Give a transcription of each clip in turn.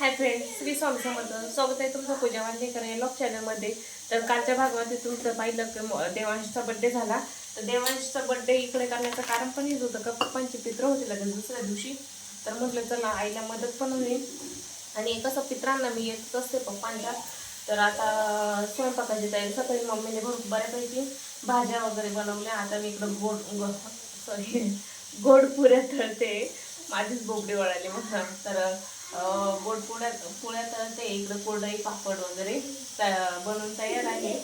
Hi friend Shri Swami Samarth. सोबत आहे तुमचं पूजा वांडेकर या लॉक चॅनलमध्ये तर कालच्या भागामध्ये तुमचं पाहिलं की देवांशचा बड्डे झाला. तर देवांशचा बड्डे इकडे करण्याचं कारण पण हेच होतं का पप्पांचे पित्र होते लगेच दुसऱ्या दिवशी. तर म्हटलं चला आईला मदत पण होईल. आणि कसं पित्रांना मी येतच असते पप्पांच्या. तर आता स्वयंपाकाची तयारी सकाळी मम्मीने भरपूर बऱ्यापैकी भाज्या वगैरे बनवल्या. आता मी इकडं गोड सॉरी गोड पुऱ्या तळते. माझीच बोबडी वळाली म्हणून. तर गोड पुऱ्या पुऱ्या तळते इकडं कोरडाई पापड वगैरे बनवून तयार आहे.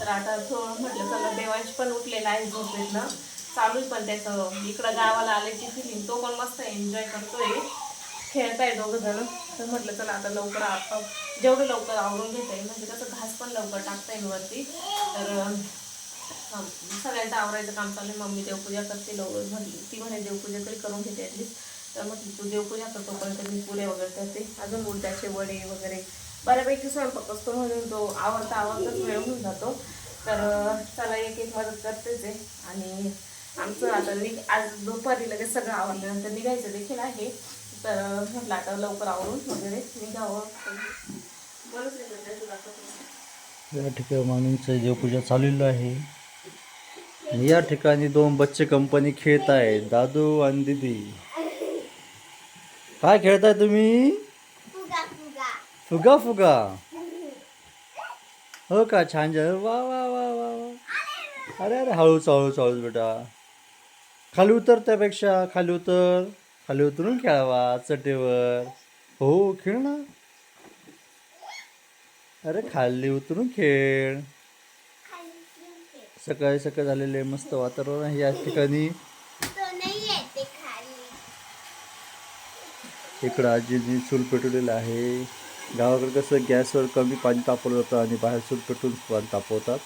तर आता थोडं म्हटलं चला देवांश पण उठलेला आहे झोपेतनं. चालूच पण त्याचं. इकडं गावाला आल्याची फिलिंग तो पण मस्त एन्जॉय करतोय. खेळताय दोघं जण. तर म्हटलं चला आता लवकर आता जेवढं लवकर आवरून घेता येईल म्हणजे कसं घास पण लवकर टाकता येईल वरती. तर सगळ्यांचं आवरायचं काम चालू आहे. मम्मी देवपूजा करते लवकर. म्हणली ती म्हणे देवपूजा तरी करून घेते ॲटलीस्ट तर म्हटलं तू देवपूजा करतो पण मी पुरे वगैरे करते. अजून उडदाचे वडे वगैरे. बऱ्यापैकी स्वयंपाक असतो म्हणून तो आवडता आवडताच वेळ होऊन जातो. तर चला एक एक मदत करतेच आहे. आणि आमचं आता निघ आज दुपारी लगेच सगळं आवडल्यानंतर निघायचं देखील आहे. तर म्हटलं आता लवकर आवरून वगैरे निघावं. या ठिकाणी मामींचं देवपूजा चाललेलं आहे. या ठिकाणी दोन बच्चे कंपनी खेळत आहेत दादू आणि दिदी. काय खेळताय तुम्ही? फुगा फुगा. हो का? छान वा वा वा वा वा. अरे अरे हळूच हळूच हळूच बेटा. खाली उतर त्यापेक्षा. खाली उतर. खाली उतरून खेळावा चटेवर. हो खेळ ना. अरे खाली उतरून खेळ. सकाळी सकाळ झालेले मस्त वातावरण आहे या ठिकाणी. इकडं आजीजी चूल पेटवलेलं आहे. गावाकडे कसं गॅसवर कमी पाणी तापवलं जातं आणि बाहेर चूल पेटून पाणी तापवतात.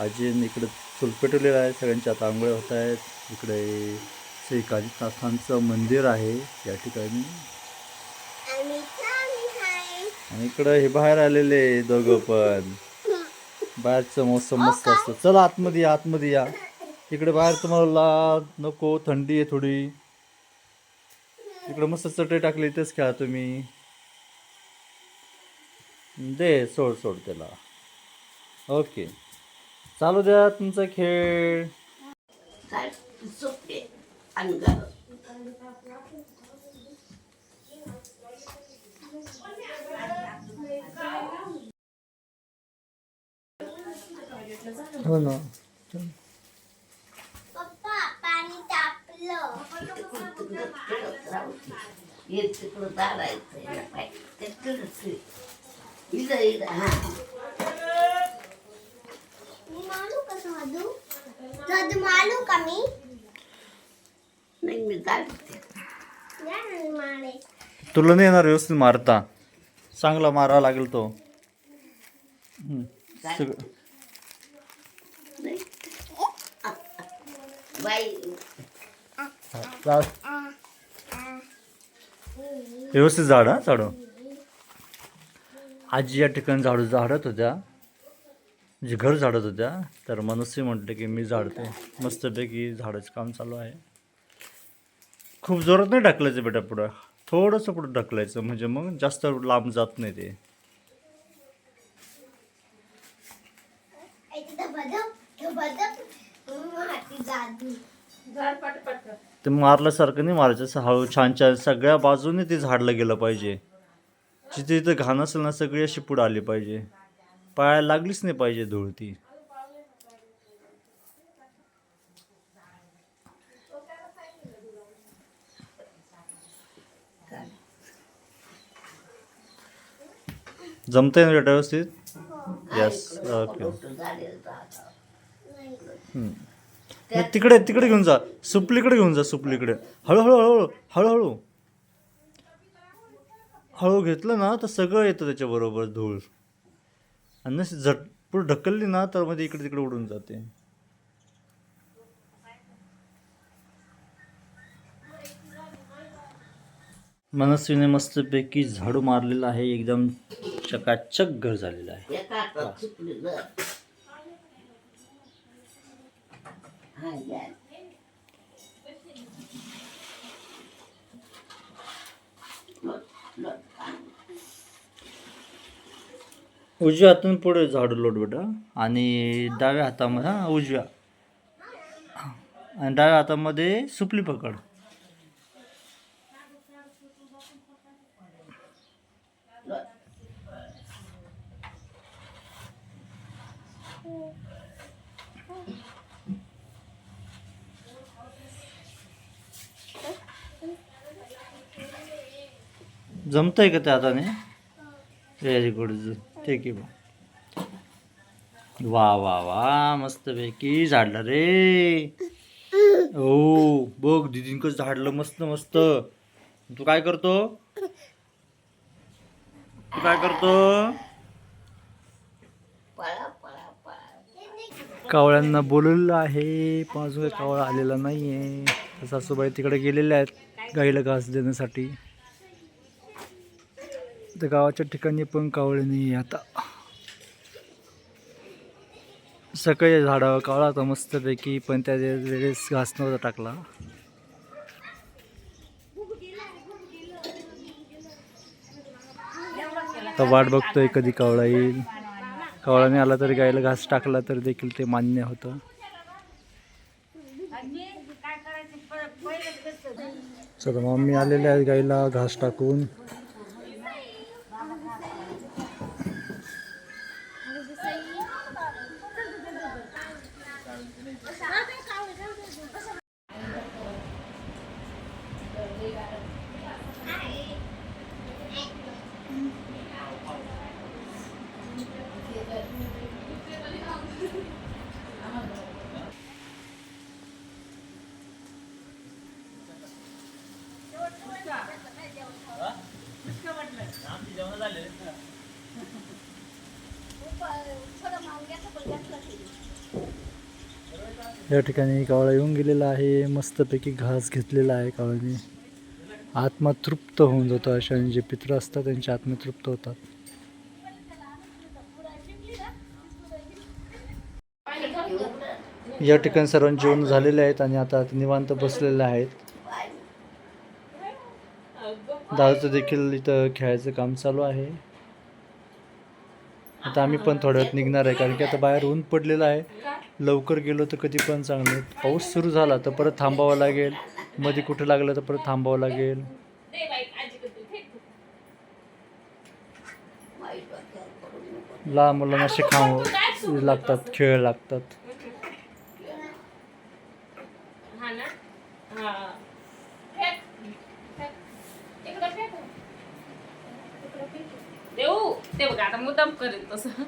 आजीने इकडं चूल पेटवलेलं आहे. सगळ्यांच्या आता आंघोळ्या होत आहेत. इकडे श्री काजीनाथांचं मंदिर आहे या ठिकाणी. आणि इकडं हे बाहेर आलेले दोघं पण. बाहेरचं मौसम मस्त असतं. चला आतमध्ये या आतमध्ये या. इकडे बाहेर तुम्हाला नको थंडी आहे थोडी. इकडे मस्त चटई टाकली इथेच खेळा तुम्ही. दे सोड सोड त्याला. ओके. चालू द्या तुमचा खेळ. हो ना. हे तिकडं इथं इथं हा मी मालू का साधू साधू मालू का मी नाही मी ना मारे तुला नाही येणार व्यवस्थित मारता. चांगला मारावा लागेल तो. हम्म. सगळं. बाई. व्यवस्थित झाड हा झाडू? आजी या ठिकाणी झाडू झाडत होत्या. जे घर झाडत होत्या तर मनस्वी म्हटले की मी झाडते. मस्तपैकी झाडाचं काम चालू आहे. खूप जोरात नाही ढकलायचं बेटा पुढं. थोडंसं पुढं ढकलायचं म्हणजे मग जास्त लांब जात नाही ते. झाड ते मारल्यासारखं नाही मारायचं. असं हळू छान छान सगळ्या बाजूने ते झाडलं गेलं पाहिजे. जिथे जिथे घाण असेल ना सगळी अशी पुढं आली पाहिजे. पायाला लागलीच नाही पाहिजे धूळ ती. जमतंय ना बेटा व्यवस्थित? Yes okay. मग तिकडे तिकडे घेऊन जा. सुपलीकडे घेऊन जा सुपलीकडे. हळूहळू हळूहळू हळूहळू. हळू घेतलं ना तर सगळं येतं त्याच्याबरोबर धूळ. आणि नशी झट पुढे ढकलली ना तर मध्ये इकडे तिकडे उडून जाते. मनस्वीने मस्तपैकी झाडू मारलेला आहे. एकदम चकाचक घर झालेलं आहे. उजव्या हातून पुढे झाडू लोट बेटा. आणि डाव्या हातामध्ये हां उजव्या. आणि डाव्या हातामध्ये सुपली पकड. जमतंय का त्या हाताने व्हेरी गुड ठीक आहे वा वा वा वा. मस्तपैकी झाडलं रे. हो बघ दिदीन कसं झाडलं मस्त मस्त. तू काय करतो? तू काय करतो? कावळ्यांना बोललेलं आहे. पण अजून काही कावळा आलेला नाही आहे सासूबाई तिकडे गेलेल्या आहेत गाईला घास देण्यासाठी. तर गावाच्या ठिकाणी पण कावळे नाही आता. सकाळी झाडावर कावळा होता मस्तपैकी पण त्या वेळेस घास नव्हता टाकला. तर वाट बघतोय कधी कावळा येईल. कावळाने आला तरी गायला घास टाकला तर देखील ते मान्य होतं. चला मम्मी आलेले आहेत गाईला घास टाकून. या ठिकाणी कावळा येऊन गेलेला आहे. मस्तपैकी घास घेतलेला आहे कावळ्याने. आत्मा तृप्त होऊन जातो अशा जे पित्र असतात त्यांचे आत्मा तृप्त होतात. या ठिकाणी सर्वांचे जेवण झालेले आहेत आणि आता निवांत बसलेले आहेत. दादाचं देखील इथं खेळायचं काम चालू आहे. आता आम्ही पण थोड्या वेळात निघणार आहे कारण की आता बाहेर ऊन पडलेलं आहे. लवकर गेलो तर कधी पण चांगलं पाऊस सुरू झाला तर परत थांबावं लागेल. मध्ये कुठं लागलं तर परत थांबावं लागेल. लहान मुलांना शिकावं लागतात खेळ लागतात हा ना हा फेक. फेक. इकडं फेक. इकडं फेक. देऊ ते बघा आता मुद्दाम करेल तसं.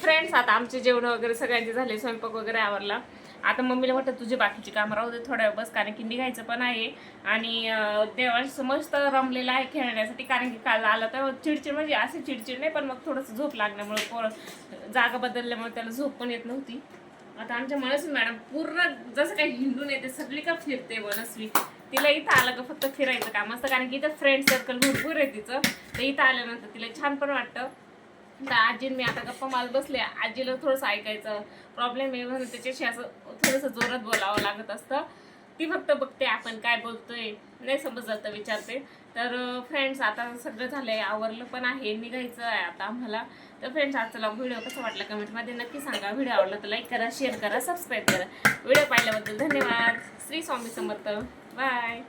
फ्रेंड्स आता आमचे जेवण वगैरे सगळ्यांचे झाले स्वयंपाक वगैरे आवरला. आता मम्मीला वाटतं तुझी बाकीची कामं राहू दे थोड्या वेळ बस कारण की निघायचं पण आहे. आणि देवांशी मस्त रमलेला आहे खेळण्यासाठी कारण की काल आला तर चिडचिड म्हणजे असे चिडचिड नाही पण मग थोडंसं झोप लागल्यामुळे पोरं जागा बदलल्यामुळे त्याला झोप पण येत नव्हती. आता आमच्या मनस्वी मॅडम पूर्ण जसं काही हिंडून येते सगळी का फिरते मनस्वी तिला इथं आलं का फक्त फिरायचं काम असतं कारण की इथं फ्रेंड सर्कल भरपूर आहे तिचं. तर इथं आल्यानंतर तिला छान पण वाटतं. तर आजी मी आता गप्पा माल बसले आजीला थोडंसं ऐकायचं. प्रॉब्लेम आहे म्हणून त्याच्याशी असं थोडंसं जोरात बोलावं लागत असतं. ती फक्त बघते आपण काय बोलतोय नाही समजलं विचारते. तर फ्रेंड्स आता सगळं झालंय आवरलं पण आहे निघायचं आहे आता आम्हाला. तर फ्रेंड्स आजचा व्हिडिओ कसा वाटला कमेंटमध्ये नक्की सांगा. व्हिडिओ आवडला तर लाईक करा शेअर करा सबस्क्राईब करा. व्हिडिओ पाहिल्याबद्दल धन्यवाद. श्री स्वामी समर्थ. बाय